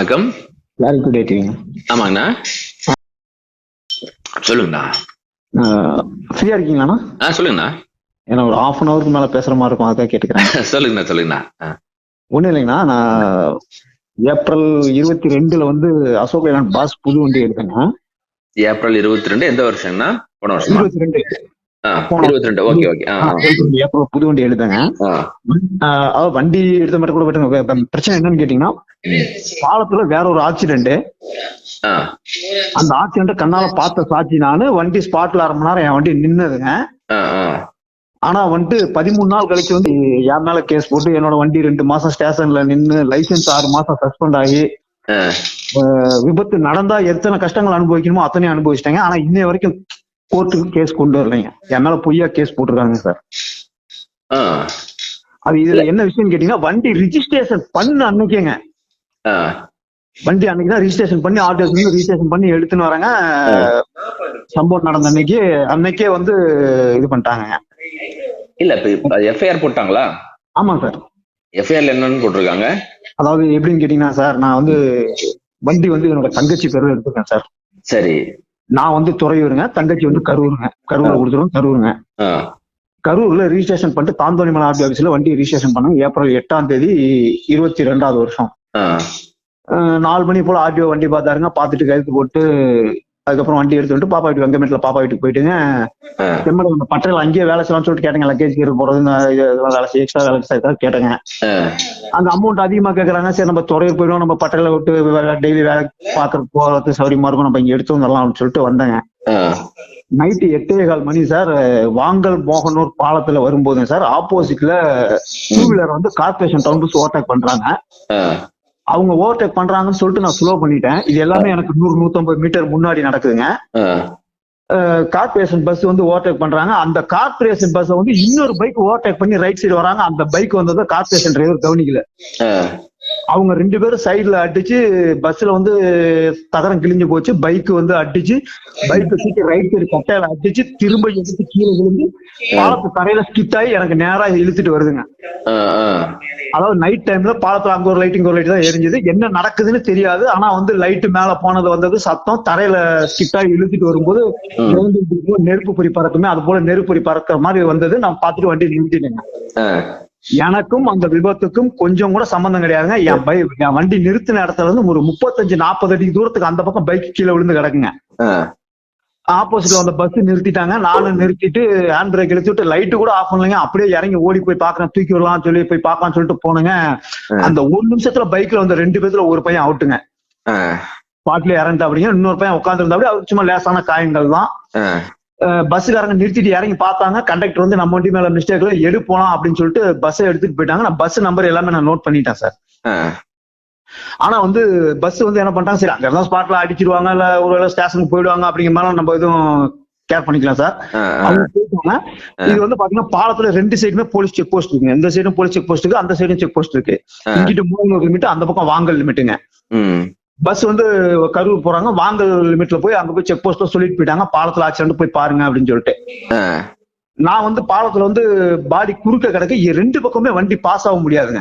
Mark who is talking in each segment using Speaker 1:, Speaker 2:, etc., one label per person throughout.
Speaker 1: வணக்கம். ஆமாங்கண்ணா. சொல்லுங்கண்ணா.
Speaker 2: ஃப்ரீயா இருக்கீங்களாண்ணா?
Speaker 1: ஆ சொல்லுங்கண்ணா.
Speaker 2: ஏன்னா ஒரு ஹாஃப் அன் ஹவருக்கு மேல பேசுற மாதிரி இருக்கும் அதான் கேட்டுக்கிறேன்.
Speaker 1: சொல்லுங்கண்ணா சொல்லுங்கண்ணா.
Speaker 2: ஒண்ணும் இல்லைங்கண்ணா நான் ஏப்ரல் இருபத்தி ரெண்டுல வந்து அசோக் லேலாண்ட் பாஸ் புது வண்டி எடுத்தேங்க
Speaker 1: ஏப்ரல் இருபத்தி ரெண்டு எந்த வருஷங்கண்ணா? போன வருஷமா?
Speaker 2: இருபத்தி ரெண்டு புது வண்டி எடுத்தேங்க வண்டி எடுத்த கூட. இப்ப பிரச்சனை என்னன்னு கேட்டீங்கன்னா பாலத்துல வேற ஒரு ஆக்சிடென்ட் அந்த ஆக்சிடென்ட் கண்ணால பார்த்த சாட்சி நானு வண்டி ஸ்பாட்ல அரை மணி நேரம் என் வண்டி நின்னுதுங்க. ஆனா வந்துட்டு பதிமூணு நாள் கழிச்சு வந்து மேல கேஸ் போட்டு என்னோட வண்டி ரெண்டு மாசம் ஸ்டேஷன்ல நின்னு லைசென்ஸ் ஆறு மாசம் சஸ்பெண்ட் ஆகி விபத்து நடந்தா எத்தனை கஷ்டங்கள் அனுபவிக்கணுமோ அத்தனையும் அனுபவிச்சிட்டாங்க. ஆனா இன்னைய வரைக்கும் கோர்ட்டுக்கு கேஸ் கொண்டு வரலைங்க. என் மேல பொய்யா கேஸ் போட்டிருக்காங்க சார். அது இதுல என்ன விஷயம் கேட்டீங்கன்னா வண்டி ரிஜிஸ்ட்ரேஷன் பண்ண அன்னைக்கேங்க. வண்டி அன்னைக்கு தான் ரிஜிஸ்ட்ரேஷன் பண்ணி ஆர்டர்ஸ் ரிஜிஸ்ட்ரேஷன் பண்ணி எடுத்துன்னு வராங்க. சம்பவம் நடந்த அன்னைக்கு அன்னைக்கே வந்து இது பண்ணிட்டாங்க.
Speaker 1: இல்ல இப்ப எஃப்ஐஆர் போட்டாங்களா?
Speaker 2: ஆமா சார்.
Speaker 1: எஃப்ஐஆர்ல என்னன்னு போட்டிருக்காங்க?
Speaker 2: அதாவது எப்படின்னு கேட்டீங்கன்னா சார் நான் வந்து வண்டி வந்து என்னோட தங்கச்சி பேர்ல எடுத்துருக்கேன் சார்.
Speaker 1: சரி.
Speaker 2: நான் வந்து துறையூருங்க தங்கச்சி வந்து கரூருங்க. கரூர்ல கொடுத்துருவோம் கரூருங்க. கரூர்ல ரிஜிஸ்ட்ரேஷன் பண்ணிட்டு தாந்தோணிமலை ஆர்டி ஆஃபீஸ்ல வண்டி ரிஜிஸ்ட்ரேஷன் பண்ணாங்க ஏப்ரல் எட்டாம் தேதி இருபத்தி ரெண்டாவது வருஷம். நாலு மணி போல ஆர்டிஓ வண்டி பார்த்தாருங்க. பார்த்துட்டு கைது போட்டு அதுக்கப்புறம் வண்டி எடுத்து வந்துட்டு பாப்பா வீட்டுக்கு வெங்கமேட்ல பாப்பா வீட்டுக்கு போயிட்டுங்க. இந்த பட்டையில அங்கேயே வேலை செய்யலாம்னு சொல்லிட்டு கேட்டேங்க. லக்கேஜ் கீரை போறது வேலை செய்ய எக்ஸ்ட்ரா வேலை செய்ய கேட்டேங்க. அங்க அமௌண்ட் அதிகமா கேக்குறாங்க. சரி நம்ம துறையூர் போயிடுவோம். நம்ம பட்டையில விட்டு டெய்லி வேலை பாக்குறது போறது சௌரியமா இருக்கும். நம்ம இங்க எடுத்து வந்துடலாம் அப்படின்னு சொல்லிட்டு வந்தேங்க. நைட்டு எட்டே கால் மணி சார் வாங்கல் மோகனூர் பாலத்துல வரும்போதுங்க சார் ஆப்போசிட்ல டூ வீலர் வந்து கார்பரேஷன் டவுன் பஸ் ஓவர்டேக் பண்றாங்க. அவங்க ஓவர்டேக் பண்றாங்கன்னு சொல்லிட்டு நான் ஸ்லோ பண்ணிட்டேன். இது எல்லாமே எனக்கு நூறு நூத்தம்பது மீட்டர் முன்னாடி நடக்குதுங்க. கார்பரேஷன் பஸ் வந்து ஓவர்டேக் பண்றாங்க. அந்த கார்பரேஷன் பஸ் வந்து இன்னொரு பைக் ஓவர்டேக் பண்ணி ரைட் சைடு வராங்க. அந்த பைக் வந்ததை கார்பரேஷன் டிரைவர் கவனிக்கல. அவங்க ரெண்டு பேரும் சைடுல அடிச்சு பஸ்ல வந்து தகரம் கிழிஞ்சு போச்சு. பைக் வந்து அடிச்சு பைக் தூக்கி ரைட் சைடு கட்டையில அடிச்சு திரும்ப எடுத்து கீழே விழுந்து பாலத்து தரையில ஸ்கிட் ஆகி எனக்கு நேரா இழுத்துட்டு வருதுங்க. அதாவது நைட் டைம்ல பாலத்துல அங்க ஒரு லைட் இங்க ஒரு லைட் தான் எரிஞ்சது. என்ன நடக்குதுன்னு தெரியாது. ஆனா வந்து லைட் மேல போனது வந்தது சத்தம். தரையில ஸ்கிட் ஆகி இழுத்துட்டு வரும்போது நெருப்பு பொறி பறக்குமே அது போல நெருப்பு பொறி பறக்கிற மாதிரி வந்தது. நான் பார்த்துட்டு வண்டி நிறுத்திட்டேங்க. எனக்கும் அந்த விபத்துக்கும் கொஞ்சம் கூட சம்பந்தம் கிடையாதுங்க. என் பை என் வண்டி நிறுத்தின இடத்துல இருந்து ஒரு முப்பத்தஞ்சு நாற்பது அடி தூரத்துக்கு அந்த பக்கம் பைக் கீழே விழுந்து கிடக்குங்க. ஆப்போசிட்ல வந்த பஸ் நிறுத்திட்டாங்க. நானும் நிறுத்திட்டு ஹேண்ட் பிரேக் விட்டு லைட்டு கூட ஆஃப் பண்ணலைங்க. அப்படியே இறங்கி ஓடி போய் பாக்குறேன் தூக்கி விடலாம் சொல்லி போய் பார்க்கலாம்னு சொல்லிட்டு போனேங்க. அந்த ஒரு நிமிஷத்துல பைக்ல வந்த ரெண்டு பேத்துல ஒரு பையன் அவுட்டுங்க. பாட்டில இறந்து அப்படிங்க இன்னொரு பையன் உட்காந்துருந்தா அப்படி அவருக்கு சும்மா லேசான காயங்கள் தான். பஸ்ஸுக்காரங்க நிறுத்திட்டு இறங்கி பார்த்தாங்க. கண்டக்டர் வந்து நம்ம வண்டி மேல மிஸ்டேக்ல எடு போலாம் அப்படின்னு சொல்லிட்டு பஸ்ஸை எடுத்துட்டு போயிட்டாங்க. நான் பஸ் நம்பர் எல்லாமே நான் நோட் பண்ணிட்டேன் சார். ஆனா வந்து பஸ் வந்து என்ன பண்ணிட்டாங்க சரி அங்க இருந்தா ஸ்பாட்ல அடிச்சிருவாங்க இல்ல ஒரு ஸ்டேஷனுக்கு போயிடுவாங்க அப்படிங்கிற மாதிரி நம்ம எதுவும் கேர் பண்ணிக்கலாம் சார். அவங்க போயிட்டாங்க. இது வந்து பாத்தீங்கன்னா பாலத்துல ரெண்டு சைடுமே போலீஸ் செக் போஸ்ட் இருக்குங்க இந்த சைடும் போலீஸ் செக் போஸ்ட் இருக்கு அந்த சைடும் செக் போஸ்ட் இருக்கு. இங்கிட்டு மூணு லிமிட் அந்த பக்கம் வாங்கல் லிமிட்டுங்க. பஸ் வந்து கரூர் போறாங்க. வாங்கல் லிமிட்ல போய் அங்க போய் செக் போஸ்ட்ல சொல்லிட்டு போயிட்டாங்க. பாலத்துல ஆக்சிடென்ட் போய் பாருங்க அப்படின்னு சொல்லிட்டு. நான் வந்து பாலத்துல வந்து பாடி குறுக்க கிடக்கு. ரெண்டு பக்கமே வண்டி பாஸ் ஆக முடியாதுங்க.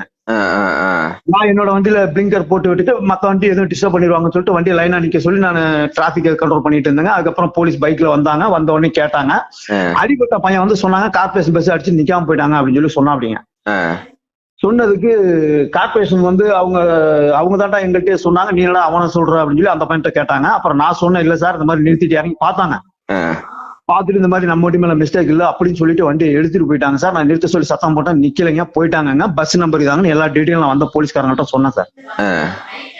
Speaker 2: நான் என்னோட வண்டியில பிளிங்கர் போட்டு விட்டுட்டு மத்த வண்டி எதுவும் டிஸ்டர்ப் பண்ணிடுவாங்கன்னு சொல்லிட்டு வண்டி லைனா நிக்க சொல்லி நான் டிராபிக் கண்ட்ரோல் பண்ணிட்டு இருந்தேங்க. அதுக்கப்புறம் போலீஸ் பைக்ல வந்தாங்க. வந்த உடனே கேட்டாங்க. அடிபட்ட பையன் வந்து சொன்னாங்க கார்பரேஷன் பஸ் அடிச்சு நிக்காம போயிட்டாங்க அப்படின்னு சொல்லி சொன்னா அப்படிங்க
Speaker 1: ஆ.
Speaker 2: சொன்னதுக்கு கார்பரேஷன் வந்து அவங்க அவங்க தாண்டா எங்கள்கிட்ட சொன்னாங்க. நீ என்னடா அவனை சொல்ற அப்படின்னு சொல்லி அந்த பையன்ட்ட கேட்டாங்க. அப்புறம் நான் சொன்னேன் இல்ல சார் இந்த மாதிரி நிறுத்திட்டு இறங்கி பார்த்தாங்க. பார்த்துட்டு இந்த மாதிரி நம்ம வண்டி மேல மிஸ்டேக் இல்ல அப்படின்னு சொல்லிட்டு வண்டியை எடுத்துட்டு போயிட்டாங்க சார். நான் நிறுத்த சொல்லி சத்தம் போட்டேன். நிக்கலைங்க போயிட்டாங்கங்க. பஸ் நம்பர் இதாங்கன்னு எல்லா டீட்டெயிலும் நான் வந்த போலீஸ்காரங்கள்ட்ட சொன்னேன் சார்.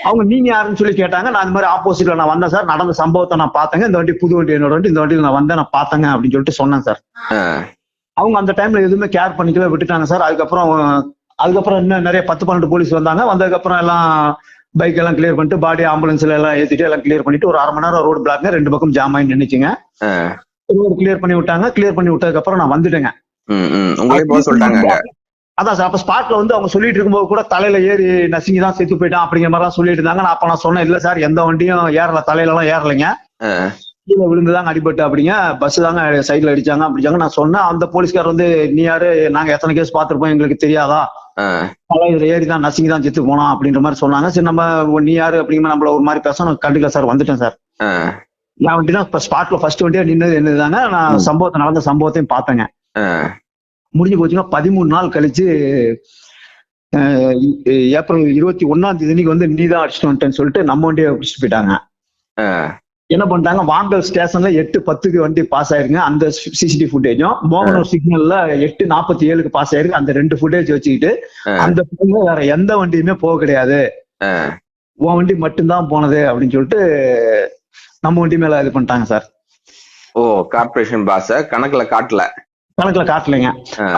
Speaker 2: அவங்க நீங்க யாருன்னு சொல்லி கேட்டாங்க. நான் இந்த மாதிரி ஆப்போசிட்ல நான் வந்தேன் சார். நடந்த சம்பவத்தை நான் பார்த்தேங்க. இந்த வண்டி புது வண்டி என்னோட வண்டி இந்த வண்டியில் நான் வந்தேன் நான் பார்த்தேங்க. அப்படின்னு சொல்லிட்டு சொன்னேன் சார். அவங்க அந்த டைம்ல எதுவுமே கேர் பண்ணிக்கல விட்டுட்டாங்க சார். அதுக்கப்புறம் அதுக்கப்புறம் இன்னும் நிறைய பத்து பன்னெண்டு போலீஸ் வந்தாங்க. வந்ததுக்கப்புறம் எல்லாம் பைக் எல்லாம் கிளியர் பண்ணிட்டு பாடி ஆம்புலன்ஸ்ல எல்லாம் ஏத்திட்டு எல்லாம் கிளியர் பண்ணிட்டு ஒரு அரை மணி நேரம் ரோடு பிளாக் ரெண்டு பக்கம் ஜாம் ஆகி நின்னுச்சுங்க.
Speaker 1: ஆ.
Speaker 2: ரோடு கிளியர் பண்ணி விட்டாங்க. கிளியர் பண்ணி விட்டதுக்கு அப்புறம் நான் வந்துட்டேங்க. அதான் சார் அப்ப ஸ்பாட்ல வந்து அவங்க சொல்லிட்டு இருக்கும்போது கூட தலையில ஏறி நசுங்கி தான் செத்து போயிட்டான் அப்படிங்கிற மாதிரி சொல்லிட்டு இருந்தாங்க. நான் அப்ப நான் சொன்னேன் இல்ல சார் எந்த வண்டியும் ஏறல தலையில எல்லாம் ஏறலைங்க. கீழே விழுந்துதாங்க அடிபட்டு அப்படிங்க பஸ் தாங்க சைடுல அடிச்சாங்க அப்படிச்சாங்க நான் சொன்னேன் அந்த போலீஸ்கார் வந்து நீ யாரு? நாங்க எத்தனை கேஸ் பார்த்திருப்போம் எங்களுக்கு தெரியாதா? இதுல ஏறி தான் நசிங்கி தான் செத்து போனோம் அப்படின்ற மாதிரி சொன்னாங்க. சரி நம்ம நீ யாரு? அப்படிங்கிற நம்மள ஒரு மாதிரி பேச நான் கண்டுக்கல சார் வந்துட்டேன் சார். நான் வண்டி தான் ஸ்பாட்ல ஃபர்ஸ்ட் வண்டியா நின்னது என்னதாங்க நான். சம்பவத்தை நடந்த சம்பவத்தையும் பார்த்தேங்க. முடிஞ்சு போச்சுங்க பதிமூணு நாள் கழிச்சு ஏப்ரல் இருபத்தி ஒன்னாம் தேதி வந்து நீ தான் அடிச்சுட்டு வந்துட்டேன்னு சொல்லிட்டு நம்ம வண்டியை பிடிச்சிட்டு போயிட்டாங்க. என்ன பண்ணிட்டாங்க? வாங்கல் ஸ்டேஷன்ல எட்டு பத்துக்கு வண்டி பாஸ் ஆயிருங்க. அந்த சிசிடிவி ஃபுட்டேஜும் மோகனூர் சிக்னல்ல எட்டு நாற்பத்தி ஏழுக்கு பாஸ் ஆயிருக்கு. அந்த ரெண்டு ஃபுட்டேஜ் வச்சுக்கிட்டு. அந்த phone-ல வேற எந்த வண்டியுமே போக கிடையாது. உன் வண்டி மட்டும்தான் போனது அப்படின்னு சொல்லிட்டு நம்ம வண்டி மேல இது பண்ணிட்டாங்க சார்.
Speaker 1: ஓ கார்பரேஷன் பாஸ கணக்குல காட்டல.
Speaker 2: கணக்குல காட்டலைங்க.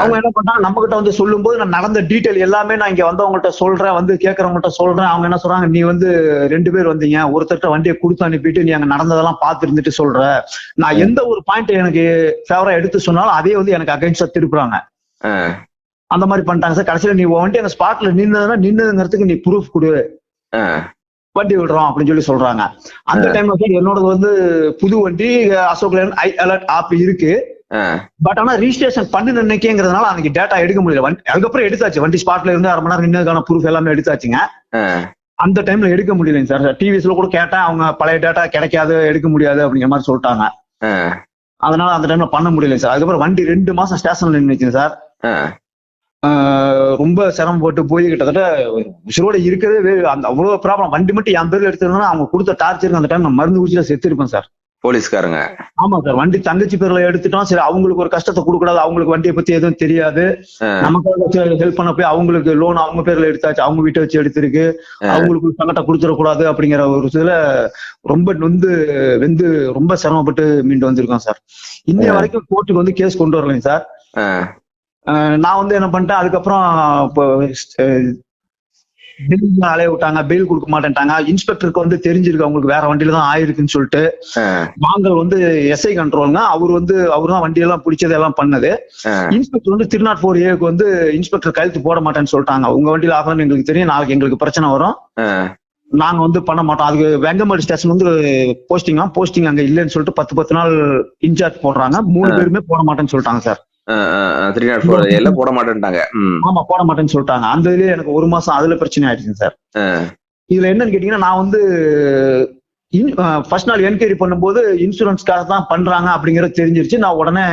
Speaker 2: அவங்க என்ன பண்றாங்க? நம்ம கிட்ட வந்து சொல்லும்போது நான் நடந்த டீட்டெயில் எல்லாமே நான் இங்க வந்தவங்ககிட்ட சொல்றேன் வந்து கேட்கறவங்ககிட்ட சொல்றேன். அவங்க என்ன சொல்றாங்க? நீ வந்து ரெண்டு பேர் வந்தீங்க. ஒருத்தர்ட்ட வண்டியை கொடுத்து அனுப்பிட்டு நீ அங்க நடந்ததெல்லாம் பார்த்து இருந்துட்டு சொல்ற. நான் எந்த ஒரு பாயிண்ட் எனக்கு ஃபேவரா எடுத்து சொன்னாலும் அதே வந்து எனக்கு அகைன்ஸ்டா திருப்புறாங்க. அந்த மாதிரி பண்ணிட்டாங்க சார். கடைசியில நீ வண்டி அந்த ஸ்பாட்ல நின்னதுன்னா நின்னதுங்கிறதுக்கு நீ ப்ரூஃப் கொடு. வண்டி விடுறோம் அப்படின்னு சொல்லி சொல்றாங்க. அந்த டைம்ல சார் என்னோடது வந்து புது வண்டி Ashok Leyland I alert app இருக்கு. பட் ஆனா ரிஜிஸ்ட்ரேஷன் பண்ணு நினைக்கிறதுனால அன்னைக்கு டேட்டா எடுக்க முடியல. அதுக்கப்புறம் எடுத்தாச்சு. வண்டி ஸ்பாட்ல இருந்து அரை மணி நேரம் நின்னதுக்கான ப்ரூஃப் எல்லாமே எடுத்தாச்சுங்க. அந்த டைம்ல எடுக்க முடியலைங்க சார் டிவிஸ்ல கூட கேட்டேன். அவங்க பழைய டேட்டா கிடைக்காது எடுக்க முடியாது அப்படிங்கிற மாதிரி சொல்லிட்டாங்க. அதனால அந்த டைம்ல பண்ண முடியல சார் அதுக்கப்புறம் வண்டி ரெண்டு மாசம் ஸ்டேஷன்ல நின்றுச்சுங்க சார் ரொம்ப சிரமப்பட்டு போய் கிட்டத்தட்ட உசுரோட இருக்கிறதே அந்த அவ்வளவு ப்ராப்ளம் வண்டி மட்டும் என் பேர்ல எடுத்திருந்தா அவங்க கொடுத்த டார்ச்சருக்கு அந்த டைம் நான் மருந்து செத்து இருப்பேன் சார்
Speaker 1: போலீஸ்காரங்க.
Speaker 2: ஆமா சார் வண்டி தங்கச்சி பேர்ல எடுத்துட்டோம். சரி அவங்களுக்கு ஒரு கஷ்டத்தை கொடுக்க கூடாது அவங்களுக்கு வண்டியை பத்தி எதுவும் தெரியாது.
Speaker 1: ஆ,
Speaker 2: நமக்காக ஹெல்ப் பண்ண போய் அவங்களுக்கு லோன் அவங்க பேர்ல எடுத்தாச்சு. அவங்க வீட்டை வச்சு எடுத்திருக்கு. அவங்களுக்கு சங்கடம் கொடுத்துடக்கூடாது அப்படிங்கிற ஒரு இதுல ரொம்ப நொந்து வெந்து ரொம்ப சிரமப்பட்டு மீண்டு வந்திருக்கோம் சார். இன்னைய. வரைக்கும் கோர்ட்டுக்கு வந்து கேஸ் கொண்டு வரலைங்க சார். நான் வந்து என்ன பண்ணிட்டேன் அதுக்கப்புறம் அலைய விட்டாங்க பெயில் கொடுக்க மாட்டேன்ட்டாங்க. இன்ஸ்பெக்டருக்கு வந்து தெரிஞ்சிருக்கு அவங்களுக்கு வேற வண்டியில தான் ஆயிருக்குன்னு சொல்லிட்டு. வாங்கல் வந்து எஸ்ஐ கண்ட்ரோல்ங்க அவர் வந்து அவர் தான் வண்டியெல்லாம் பிடிச்சது எல்லாம் பண்ணது. இன்ஸ்பெக்டர் வந்து திருநாட் ஃபோர் ஏக்கு வந்து இன்ஸ்பெக்டர் கையெழுத்து போட மாட்டேன்னு சொல்லிட்டாங்க. உங்க வண்டியில ஆகணும்னு எங்களுக்கு தெரியும். நாளைக்கு எங்களுக்கு பிரச்சனை வரும். நாங்க வந்து பண்ண மாட்டோம். அதுக்கு வெங்கமேடு ஸ்டேஷன் வந்து போஸ்டிங்கா போஸ்டிங் அங்க இல்லைன்னு சொல்லிட்டு பத்து பத்து நாள் இன்சார்ஜ் போடுறாங்க. மூணு. பேருமே போட மாட்டேன்னு சொல்லிட்டாங்க சார்.
Speaker 1: த்ரீ நாட் ஃபோர் எல்லாம் போட மாட்டேன்ட்டாங்க
Speaker 2: ஆமா போட மாட்டேன்னு சொல்லிட்டாங்க. அந்த இதுலயே எனக்கு ஒரு மாசம் அதுல பிரச்சனை ஆயிடுச்சுங்க சார். இதுல என்னன்னு கேட்டீங்கன்னா நான் வந்து ஃபர்ஸ்ட் நாள் என்கொயரி பண்ணும்போது இன்சூரன்ஸ்க்காக தான் பண்றாங்க அப்படிங்கறது தெரிஞ்சிருச்சு. நான் உடனே.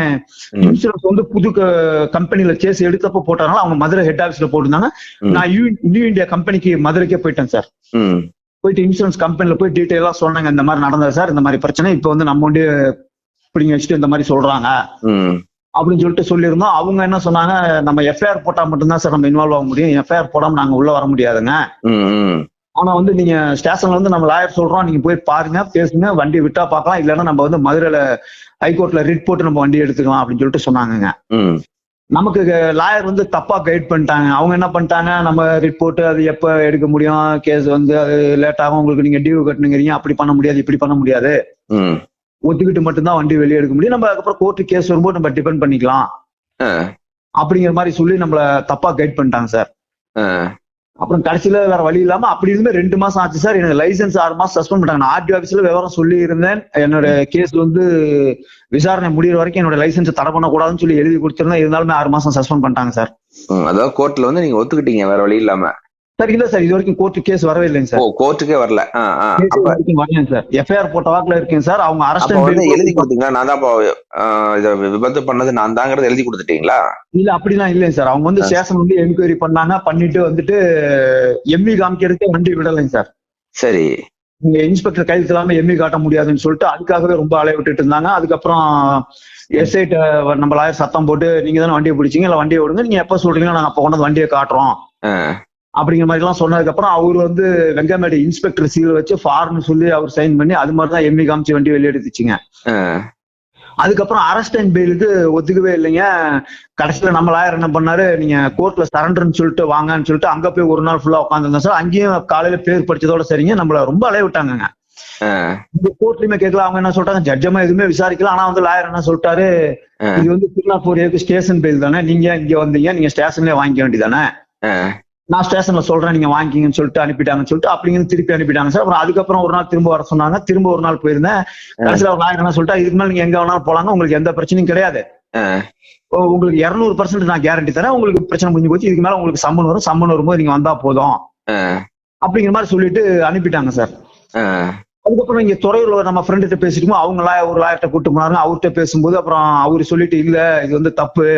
Speaker 2: இன்சூரன்ஸ் வந்து புது கம்பெனில கேஸ் எடுத்தப்ப போட்டதுனால அவங்க மதுரை ஹெட் ஆபீஸ்ல போட்டிருந்தாங்க. நான் நியூ இந்தியா கம்பெனிக்கு மதுரைக்கே போயிட்டேன் சார். போயிட்டு இன்சூரன்ஸ் கம்பெனில போய் டீட்டெயிலா சொன்னாங்க இந்த மாதிரி நடந்தது சார் இந்த மாதிரி பிரச்சனை இப்போ வந்து நம்ம வந்து இப்படிங்க வச்சுட்டு இந்த மாதிரி சொல்றாங்க. அப்படின்னு சொல்லிட்டு சொல்லியிருந்தோம். அவங்க என்ன சொன்னாங்க நம்ம எஃப்ஐஆர் போட்டா மட்டும்தான் சார் நம்ம இன்வால்வ் ஆக முடியும். எஃப்ஐஆர் போடாம நாங்க உள்ள வர முடியாதுங்க. ஆனா வந்து நீங்க ஸ்டேஷன்ல வந்து நம்ம லாயர் சொல்றோம் நீங்க போய் பாருங்க பேசுங்க வண்டி விட்டா பார்க்கலாம். இல்லைன்னா நம்ம வந்து மதுரையில ஹைகோர்ட்ல ரிட் போட்டு நம்ம வண்டி எடுத்துக்கலாம் அப்படின்னு சொல்லிட்டு சொன்னாங்கங்க.
Speaker 1: ம்.
Speaker 2: நமக்கு லாயர் வந்து தப்பா கைட் பண்ணிட்டாங்க. அவங்க என்ன பண்ணிட்டாங்க நம்ம ரிட் போட்டு அது எப்ப எடுக்க முடியும்? கேஸ் வந்து அது லேட் ஆகும். உங்களுக்கு நீங்க டியூ கட்டணுங்கிறீங்க. அப்படி பண்ண முடியாது இப்படி பண்ண முடியாது. ஒத்துக்கிட்டு மட்டும்தான் வண்டி வெளியே எடுக்க முடியும். நம்ம அதுக்கப்புறம் கோர்ட்டு கேஸ் வரும்போது நம்ம டிபெண்ட் பண்ணிக்கலாம். அப்படிங்கிற மாதிரி சொல்லி நம்மள தப்பா கைட் பண்ணிட்டாங்க சார். அப்புறம் கடைசியில வேற வழி இல்லாம அப்படி இருந்து ரெண்டு மாசம் ஆச்சு சார். எனக்கு லைசென்ஸ் ஆறு மாசம் சஸ்பெண்ட் பண்ணிட்டாங்க. நான் ஆர்டி ஆஃபீஸ்ல விவரம் சொல்லி இருந்தேன் என்னோட கேஸ் வந்து விசாரணை முடியிற வரைக்கும் என்னோட லைசென்ஸ் தடை பண்ணக்கூடாதுன்னு சொல்லி எழுதி கொடுத்திருந்தேன். இருந்தாலுமே ஆறு மாசம் சஸ்பெண்ட் பண்ணிட்டாங்க சார்.
Speaker 1: அதாவது கோர்ட்ல வந்து நீங்க ஒத்துக்கிட்டீங்க வேற வழி இல்லாம.
Speaker 2: சார் இல்ல சார் இது வரைக்கும் கோர்ட்டு கேஸ் வரவே இல்லைங்க சார்.
Speaker 1: கோர்ட்டுக்கே வரல.
Speaker 2: வரலைங்க சார். எஃப்ஐஆர் போட்ட வாக்குல இருக்கேன் சார். அவங்க
Speaker 1: வந்து எழுதி
Speaker 2: அரஸ்ட்
Speaker 1: கொடுத்தீங்களா? நான் தான் இத விபத்து பண்ணது நான் தாங்கிறத எழுதி கொடுத்துட்டீங்களா?
Speaker 2: இல்ல அப்படிலாம் இல்லைங்க சார். அவங்க வந்து ஸ்டேஷன் வந்து என்கொயரி பண்ணாங்க. பண்ணிட்டு வந்துட்டு எம்மி காமிக்கிறதுக்கே வண்டி விடலைங்க சார்.
Speaker 1: சரி.
Speaker 2: இங்க இன்ஸ்பெக்டர் கையெழுத்து இல்லாம எம்மி காட்ட முடியாதுன்னு சொல்லிட்டு அதுக்காகவே ரொம்ப அலைய விட்டுட்டு இருந்தாங்க. அதுக்கப்புறம் எஸ்ஐட்ட நம்ம லாயர் சத்தம் போட்டு நீங்க தானே வண்டியை பிடிச்சீங்க? இல்ல வண்டியை விடுங்க நீங்க எப்ப சொல்றீங்களோ நாங்க அப்ப கொண்டு வந்து வண்டியை காட்டுறோம். அப்படிங்கிற மாதிரி எல்லாம் சொன்னதுக்கு அப்புறம் அவர் வந்து வெங்கமேடு இன்ஸ்பெக்டர் சீல் வச்சு ஃபார்ம் சொல்லி அவர் சைன் பண்ணி அது மாதிரி தான் எம்மி காமிச்சு வண்டி வெளியே எடுத்துச்சுங்க.
Speaker 1: ஆ,
Speaker 2: அதுக்கப்புறம் அரெஸ்ட் அண்ட் பெயிலுக்கு ஒத்துக்கவே இல்லைங்க. கடைசியில நம்ம லாயர் என்ன பண்ணாரு? நீங்க கோர்ட்ல சரண்டர்னு சொல்லிட்டு வாங்கன்னு சொல்லிட்டு அங்க போய் ஒரு நாள் ஃபுல்லா உட்காந்துருந்தேன் சார். அங்கேயும் காலையில பேர் படிச்சதோட சரிங்க. நம்மள ரொம்ப அலைய விட்டாங்கங்க.
Speaker 1: ஆ,
Speaker 2: இந்த கோர்ட்லயுமே கேட்கல. அவங்க என்ன சொல்றாங்க ஜட்ஜமா எதுவுமே விசாரிக்கல. ஆனா வந்து லாயர் என்ன சொல்லிட்டாரு. இது வந்து திருநாப்பூர் ஸ்டேஷன் பெயில் தானே. நீங்க இங்க வந்தீங்க. நீங்க ஸ்டேஷன்லயே வாங்கிக்க வேண்டியதானே நான் ஸ்டேஷன்ல சொல்றேன் நீங்க வாங்கிங்கன்னு சொல்லிட்டு அனுப்பிட்டாங்கன்னு சொல்லிட்டு அப்படிங்கன்னு திருப்பி அனுப்பிட்டாங்க சார். அப்புறம் அதுக்கப்புறம் ஒரு நாள் திரும்ப வர சொன்னாங்க. திரும்ப ஒரு நாள் போயிருந்தேன். கடைசியில நாள் என்ன சொல்லிட்டா இதுக்கு மேல நீங்க எங்க வேணாலும் போலாங்க உங்களுக்கு எந்த பிரச்சனையும் கிடையாது. உங்களுக்கு இருநூறு பர்சன்ட் நான் கேரண்டி தரேன். உங்களுக்கு பிரச்சனை முடிஞ்சு போச்சு. இதுக்கு மேல உங்களுக்கு சம்மன் வரும். சம்மன் வரும்போது நீங்க வந்தா போதும். அப்படிங்கிற மாதிரி சொல்லிட்டு அனுப்பிட்டாங்க சார். அதுக்கப்புறம் இங்க துறையூர்ல நம்ம ஃப்ரெண்ட்கிட்ட பேசிட்டு அவங்க ஒரு லாயர்கிட்ட கூட்டு போனாங்க அவர்கிட்ட பேசும்போது அப்புறம் அவரு சொல்லிட்டு இல்ல இது வந்து தப்பு.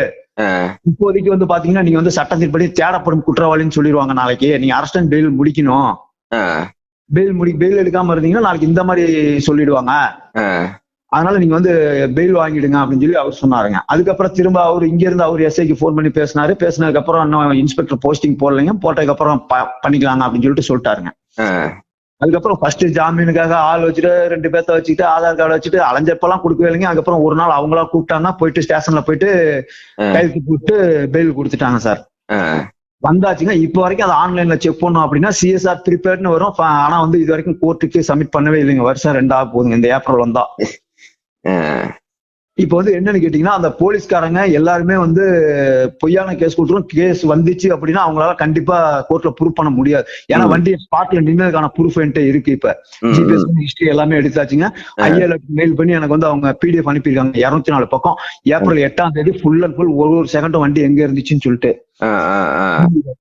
Speaker 2: இப்போதைக்கு வந்து பாத்தீங்கன்னா நீங்க வந்து சட்டத்தின்படி தேடப்படும் குற்றவாளின்னு சொல்லிடுவாங்க நாளைக்கு. நீங்க அரஸ்ட் அண்ட் பெயில் முடிக்கணும். பெயில் முடி பெயில் எடுக்காம இருந்தீங்கன்னா நாளைக்கு இந்த மாதிரி சொல்லிடுவாங்க. அதனால நீங்க வந்து பெயில் வாங்கிடுங்க அப்படின்னு சொல்லி அவர் சொன்னாருங்க. அதுக்கப்புறம் திரும்ப அவர் இங்க இருந்து அவர் எஸ்ஐக்கு ஃபோன் பண்ணி பேசினாரு. பேசினதுக்கு அப்புறம் இன்னும் இன்ஸ்பெக்டர் போஸ்டிங் போடலைங்க. போட்டதுக்கு அப்புறம் பண்ணிக்கலாங்க அப்படின்னு சொல்லிட்டு சொல்லிட்டாருங்க. அதுக்கப்புறம் ஃபர்ஸ்ட் ஜாமீனுக்காக ஆள் வச்சுட்டு ரெண்டு பேர்த்த வச்சுக்கிட்டு ஆதார் கார்டு வச்சுட்டு அலைஞ்சப்பெல்லாம் கொடுக்கவே இல்லைங்க. அதுக்கப்புறம் ஒரு நாள் அவங்களா கூப்பிட்டாங்க போயிட்டு ஸ்டேஷன்ல போயிட்டு. கைது போட்டு பெயில் கொடுத்துட்டாங்க சார். வந்தாச்சுங்க. இப்போ வரைக்கும் அதை ஆன்லைன்ல செக் பண்ணோம் அப்படின்னா சிஎஸ்ஆர் ப்ரிப்பேர்ட்னு வரும். ஆனா வந்து இது வரைக்கும் கோர்ட்டுக்கு சப்மிட் பண்ணவே இல்லைங்க. வருஷம் ரெண்டாக போகுதுங்க. இந்த ஏப்ரல் வந்தா. இப்போ வந்து என்னன்னு கேட்டீங்கன்னா அந்த போலீஸ்காரங்க எல்லாருமே வந்து பொய்யான கேஸ் கொடுத்துரும். கேஸ் வந்துச்சு அப்படின்னா அவங்களால கண்டிப்பா கோர்ட்ல ப்ரூவ் பண்ண முடியாது. ஏன்னா. வண்டி ஸ்பாட்ல நின்னதுக்கான ப்ரூஃப் என்கிட்ட இருக்கு இப்ப. ஜிபிஎஸ். ஹிஸ்டரி எல்லாமே எடுத்தாச்சுங்க. ஐஏல மெயில் பண்ணி எனக்கு வந்து அவங்க பிடிஎஃப் அனுப்பியிருக்காங்க. இருநூத்தி நாலு பக்கம். ஏப்ரல் எட்டாம் தேதி ஃபுல் அண்ட் ஃபுல் ஒரு ஒரு செகண்டும் வண்டி எங்க இருந்துச்சுன்னு சொல்லிட்டு.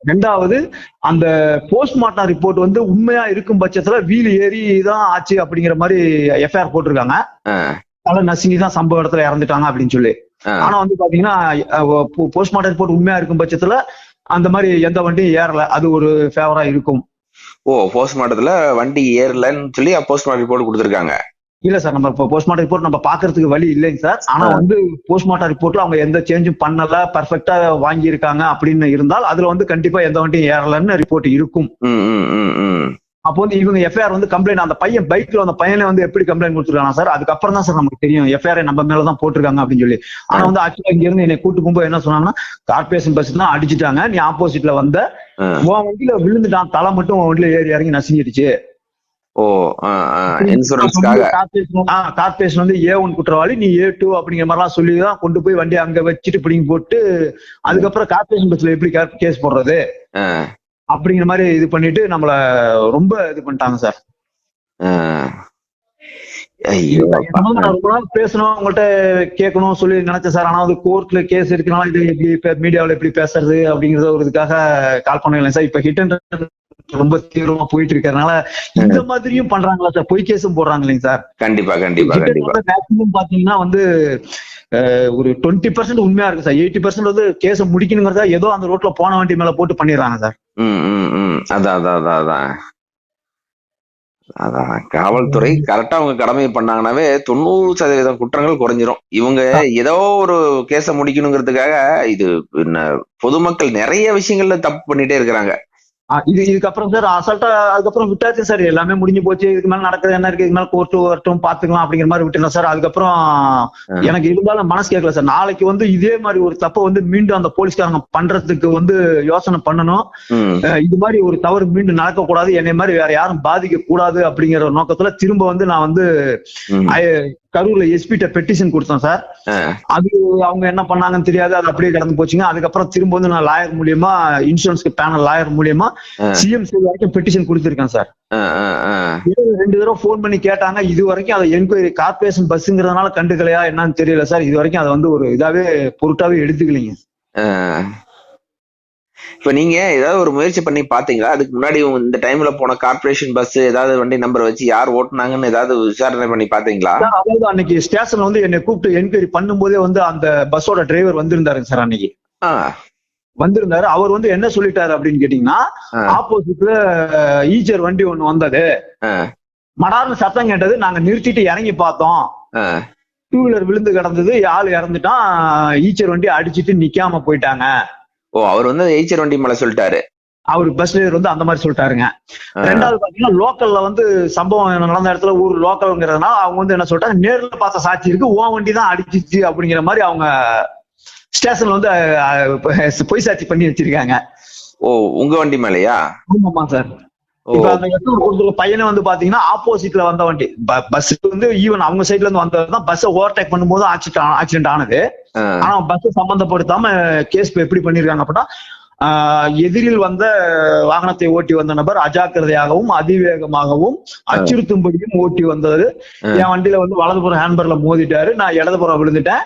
Speaker 2: ரெண்டாவது அந்த போஸ்ட்மார்ட்டம் ரிப்போர்ட் வந்து உண்மையா இருக்கும் பட்சத்துல வீல் ஏறி தான் ஆச்சு அப்படிங்கிற மாதிரி எஃப்ஐஆர் போட்டிருக்காங்க. தலை நசுங்கி தான் சம்பவ இடத்துல இறந்துட்டாங்க அப்படின்னு சொல்லி. ஆனா வந்து பாத்தீங்கன்னா போஸ்ட்மார்ட்டம் ரிப்போர்ட் உண்மையா இருக்கும் பட்சத்துல அந்த மாதிரி எந்த வண்டியும் ஏறல. அது ஒரு ஃபேவரா இருக்கும்.
Speaker 1: ஓ போஸ்ட்மார்ட்டத்துல வண்டி ஏறலன்னு சொல்லி போஸ்ட்மார்ட்டம் ரிப்போர்ட் கொடுத்துருக்காங்க.
Speaker 2: இல்ல சார் நம்ம இப்போ போஸ்ட்மார்ட்டம் ரிப்போர்ட் நம்ம பாக்குறதுக்கு வழி இல்லைங்க சார். ஆனா. வந்து போஸ்ட்மார்ட்டம் ரிப்போர்ட்ல அவங்க எந்த சேஞ்சும் பண்ணல பர்ஃபெக்டா வாங்கியிருக்காங்க அப்படின்னு இருந்தால் அதுல வந்து கண்டிப்பா எந்த வண்டியும் ஏறலன்னு ரிப்போர்ட் இருக்கும். அப்போ வந்து இவங்க எஃப்ஐஆர் வந்து கம்ப்ளைண்ட் அந்த பையன் பைக்ல அந்த பையனை வந்து எப்படி கம்ப்ளைண்ட் கொடுத்துருக்காங்க சார் அதுக்கப்புறம் தான் சார் நமக்கு தெரியும். எஃப்ஐஆர் நம்ம மேல தான் போட்டிருக்காங்க அப்படின்னு சொல்லி. ஆனா வந்து ஆக்சுவலா இங்க இருந்து என்னை கூட்டு போகும்போது என்ன சொன்னாங்கன்னா கார்பரேஷன் பஸ் தான் அடிச்சிட்டாங்க. நீ ஆப்போசிட்ல வந்த. உன் வண்டியில விழுந்துட்டான். தலை மட்டும் உன் வண்டியில ஏறி இறங்கி நசுங்கிடுச்சு.
Speaker 1: ஓ
Speaker 2: கார்பரேஷன் வந்து ஏ ஒன் குற்றவாளி நீ ஏ டூ அப்படிங்கிற மாதிரிலாம் சொல்லி தான் கொண்டு போய் வண்டி அங்க வச்சுட்டு பிடிங்கி போட்டு அதுக்கப்புறம் கார்பரேஷன் பஸ்ல எப்படி கேஸ் போடுறது. அப்படிங்கிற மாதிரி இது பண்ணிட்டு நம்மள ரொம்ப இது பண்ணிட்டாங்க சார். ரொம்ப நாள் பேசணும் உங்கள்ட்ட கேட்கணும் சொல்லி நினைச்சேன் சார். ஆனா வந்து கோர்ட்ல கேஸ் இருக்கனால இது எப்படி மீடியாவில் எப்படி பேசுறது அப்படிங்கறத ஒரு இதுக்காக கால் பண்ணல சார். இப்ப ஹிட் அண்ட் ரொம்ப தீவிரமா போயிட்டு இருக்கறனால இந்த மாதிரியும் பண்றாங்களா சார்? பொய் கேஸும் போடுறாங்க இல்லைங்க சார்.
Speaker 1: கண்டிப்பா கண்டிப்பா கண்டிப்பா.
Speaker 2: மேக்சிமம் பாத்தீங்கன்னா வந்து ஒரு டுவெண்ட்டி பர்சன்ட் உண்மையா இருக்கு சார். எயிட்டி பர்சன்ட் வந்து கேஸ முடிக்கணுங்கிறதா ஏதோ அந்த ரோட்ல போன வண்டி மேல போட்டு பண்ணிடுறாங்க சார்.
Speaker 1: அதான் அதான் அதான் அதான். அதான் காவல்துறை கரெக்டா அவங்க கடமையை பண்ணாங்கன்னாவே தொண்ணூறு சதவீதம் குற்றங்கள் குறைஞ்சிரும். இவங்க ஏதோ ஒரு கேஸ முடிக்கணுங்கிறதுக்காக இது பொதுமக்கள் நிறைய விஷயங்கள்ல தப்பு பண்ணிட்டே இருக்கிறாங்க.
Speaker 2: இது இதுக்கப்புறம் சார் அசால்ட்டா அதுக்கப்புறம் விட்டாச்சு சார் எல்லாமே முடிஞ்சு போச்சு. இதுக்கு மேல நடக்குது என்ன இருக்கு? இதுக்கு மேல கோர்ட்டு வரட்டும் பாத்துக்கலாம் அப்படிங்கிற மாதிரி விட்டுருந்தேன் சார் அதுக்கப்புறம் எனக்கு இருந்தாலும் மனசு கேட்கல சார் நாளைக்கு வந்து இதே மாதிரி ஒரு தப்பை வந்து மீண்டும் அந்த போலீஸ்காரங்க பண்றதுக்கு வந்து யோசனை பண்ணணும். இது மாதிரி ஒரு தவறு மீண்டும் நடக்க கூடாது என்னை மாதிரி வேற யாரும் பாதிக்க கூடாது அப்படிங்கிற நோக்கத்துல திரும்ப வந்து நான் வந்து கரூர்ல எஸ்பிட்ட பெட்டிஷன் கொடுத்தேன் சார். அது அவங்க என்ன பண்ணாங்கன்னு தெரியாது. அது அப்படியே கடந்து போச்சுங்க. அதுக்கப்புறம் திரும்ப வந்து நான் லாயர் மூலியமா இன்சூரன்ஸ்க்கு பேனல் லாயர் மூலியமா. சிஎம் வரைக்கும் பெட்டிஷன் கொடுத்திருக்கேன் சார் ரெண்டு தடவை ஃபோன் பண்ணி கேட்டாங்க. இது வரைக்கும் அதை என்கொயரி கார்பரேஷன் பஸ்ங்கிறதுனால கண்டுக்கலையா என்னன்னு தெரியல சார் இது வரைக்கும் அதை வந்து ஒரு இதாவே பொருட்டாவே எடுத்துக்கலைங்க.
Speaker 1: இப்ப நீங்க ஏதாவது ஒரு முயற்சி பண்ணி பாத்தீங்களா? அதுக்கு முன்னாடி இந்த டைம்ல போன கார்பரேஷன் பஸ் ஏதாவது வண்டி நம்பர் வச்சு யார் ஓட்டுனாங்கன்னு ஏதாவது விசாரணை பண்ணி பாத்தீங்களா?
Speaker 2: அதாவது அன்னைக்கு ஸ்டேஷன்ல வந்து என்னை கூப்பிட்டு என்கொயரி பண்ணும்போதே வந்து அந்த பஸ்ஸோட டிரைவர் வந்திருந்தாருங்க சார் அன்னைக்கு. வந்திருந்தாரு. அவர் வந்து என்ன சொல்லிட்டாரு அப்படின்னு கேட்டீங்கன்னா. ஆப்போசிட்ல ஈச்சர் வண்டி ஒண்ணு வந்தது. மடார்னு சத்தம் கேட்டது. நாங்க நிறுத்திட்டு இறங்கி பார்த்தோம். டூ வீலர் விழுந்து கிடந்தது. ஆள் இறந்துட்டான். ஈச்சர் வண்டி அடிச்சிட்டு நிக்காம போயிட்டாங்க.
Speaker 1: ஓ அவர் வந்து எய்ச்சர் வண்டி மேல சொல்லிட்டாரு.
Speaker 2: அவர் பஸ் டிரைவர் வந்து அந்த மாதிரி சொல்லிட்டாருங்க. ரெண்டாவது பாத்தீங்கன்னா லோக்கல்ல வந்து சம்பவம் நடந்த இடத்துல ஊர் லோக்கல்ங்கிறதுனால அவங்க வந்து என்ன சொல்லிட்டாங்க நேர்ல பார்த்த சாட்சி இருக்கு ஓ வண்டி தான் அடிச்சிச்சு அப்படிங்கிற மாதிரி அவங்க ஸ்டேஷன்ல வந்து பொய் சாட்சி பண்ணி வச்சிருக்காங்க.
Speaker 1: ஓ உங்க வண்டி மேலயா?
Speaker 2: ஆமாமா சார் இப்ப அந்த எட்நூறு கொடுத்துருக்க பையனை வந்து பாத்தீங்கன்னா ஆப்போசிட்ல வந்த வண்டி. பஸ் வந்து ஈவன் அவங்க சைட்ல இருந்து வந்ததுதான் பஸ் ஓவர்டேக் பண்ணும்போது ஆக்சிடென்ட் ஆனது.
Speaker 1: ஆ.
Speaker 2: ஆனா பஸ் சம்பந்தப்படுத்தாம கேஸ் எப்படி பண்ணிருக்காங்க அப்படின்னா ஆஹ் எதிரில் வந்த வாகனத்தை ஓட்டி வந்த நபர் அஜாக்கிரதையாகவும் அதிவேகமாகவும் அச்சுறுத்தும்படியும் ஓட்டி வந்தது. என் வண்டியில வந்து வலதுபுறம் ஹேண்ட்பர்ல மோதிட்டாரு. நான் இடதுபுறம் விழுந்துட்டேன்.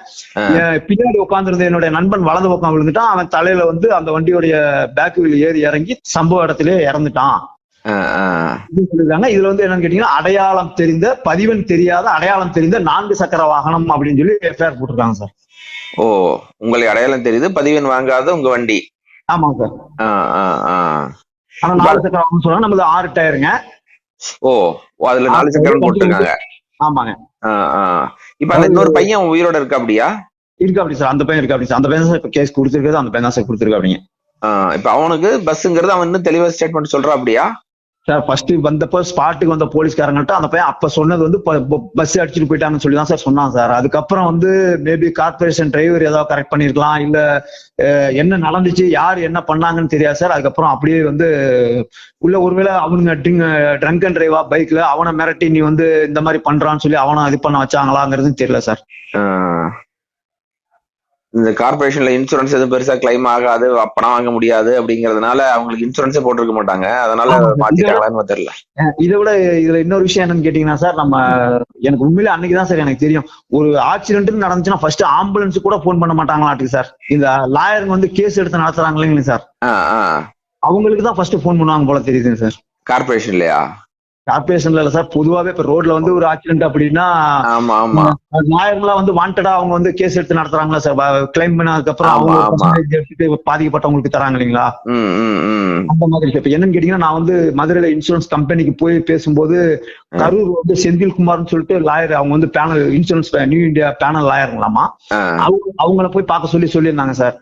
Speaker 2: பின்னாடி உட்கார்ந்திருந்த என்னுடைய நண்பன் வலது பக்கம் விழுந்துட்டான். அவன் தலையில வந்து அந்த வண்டியோடைய பேக் வீல் ஏறி இறங்கி சம்பவ இடத்திலே இறந்துட்டான். சொல்லிருக்காங்க இதுல வந்து என்னன்னு கேட்டீங்கன்னா அடையாளம் தெரிந்த பதிவன் தெரியாத அடையாளம் தெரிந்த நான்கு சக்கர வாகனம் அப்படின்னு சொல்லி எஃப்ஐஆர் போட்டிருக்காங்க சார்.
Speaker 1: ஓ உங்களை அடையாளம் தெரியுது பதிவெண் வாங்காத உங்க வண்டி.
Speaker 2: ஆமாங்க சார்.
Speaker 1: ஆ, ஆ, ஆ.
Speaker 2: ஆனா நாலு சக்கர வாகனம் சொன்னா நம்மளது ஆறு டயருங்க.
Speaker 1: ஓ அதுல நாலு சக்கரம் போட்டிருக்காங்க.
Speaker 2: ஆமாங்க.
Speaker 1: இப்ப அந்த இன்னொரு பையன் உயிரோட இருக்கா அப்படியா?
Speaker 2: இருக்கு அப்படி சார். அந்த பையன் இருக்கு அப்படி சார். அந்த பையன் சார் இப்ப கேஸ் கொடுத்துருக்காது அந்த பையன் தான் சார் கொடுத்துருக்கா அப்படிங்க.
Speaker 1: இப்ப அவனுக்கு பஸ்ங்கிறது அவன் இன்னும் தெளிவா ஸ்டேட்மெண்ட் சொல்றான் அப்படியா?
Speaker 2: சார் ஃபர்ஸ்ட் வந்தப்போ ஸ்பாட்டுக்கு வந்த போலீஸ்காரங்கள்ட்ட அந்த பையன் அப்ப சொன்னது வந்து பஸ் அடிச்சுட்டு போயிட்டாங்கன்னு சொல்லி தான் சார் சொன்னான் சார். அதுக்கப்புறம் வந்து மேபி கார்பரேஷன் டிரைவர் ஏதாவது கரெக்ட் பண்ணிருக்கலாம் இல்ல என்ன நடந்துச்சு யார் என்ன பண்ணாங்கன்னு தெரியாது சார். அதுக்கப்புறம் அப்படியே வந்து உள்ள ஒருவேளை அவனுங்க ட்ரங்க் அண்ட் டிரைவா பைக்ல அவனை மிரட்டி நீ வந்து இந்த மாதிரி பண்றான்னு சொல்லி அவனை இது பண்ண வச்சாங்களாங்கிறது தெரியல சார்.
Speaker 1: இந்த கார்பரேஷன்ல இன்சூரன்ஸ் எதுவும் பெருசா கிளைம் ஆகாது பணம் வாங்க முடியாது அப்படிங்கறதுனால அவங்களுக்கு இன்சூரன்ஸே போட்டிருக்க மாட்டாங்க. அதனால. மாத்திட்டாங்களான்னு தெரியல.
Speaker 2: இதை விட இதுல இன்னொரு விஷயம் என்னன்னு கேட்டீங்கன்னா சார் நம்ம எனக்கு உண்மையிலே அன்னைக்கு தான் சார் எனக்கு தெரியும். ஒரு ஆக்சிடென்ட் நடந்துச்சுன்னா ஃபர்ஸ்ட் ஆம்புலன்ஸ் கூட ஃபோன் பண்ண மாட்டாங்களாட்டுக்கு சார். இந்த லாயருங்க வந்து கேஸ் எடுத்து நடத்துறாங்க இல்லைங்களா சார். அவங்களுக்கு தான் ஃபர்ஸ்ட் ஃபோன் பண்ணுவாங்க போல தெரியுதுங்க சார்.
Speaker 1: கார்பரேஷன்லயா
Speaker 2: கார்பரேஷன்ல இல்ல சார் பொதுவாவே இப்ப ரோட்ல வந்து ஒரு ஆக்சிடென்ட் அப்படின்னா லாயர்லாம் வந்து வாண்டடா அவங்க வந்து கேஸ் எடுத்து நடத்துறாங்களா சார் கிளைம் பண்ணதுக்கு அப்புறம் அவங்க பாதிக்கப்பட்டவங்களுக்கு தராங்க இல்லைங்களா? அந்த மாதிரி இப்ப என்னன்னு கேட்டீங்கன்னா நான் வந்து மதுரையில இன்சூரன்ஸ் கம்பெனிக்கு போய் பேசும்போது கரூர் வந்து செந்தில் குமார்னு சொல்லிட்டு லாயர் அவங்க வந்து panel insurance new India panel லாயருங்களாமா அவங்க அவங்கள போய் பார்க்க சொல்லி சொல்லியிருந்தாங்க சார்.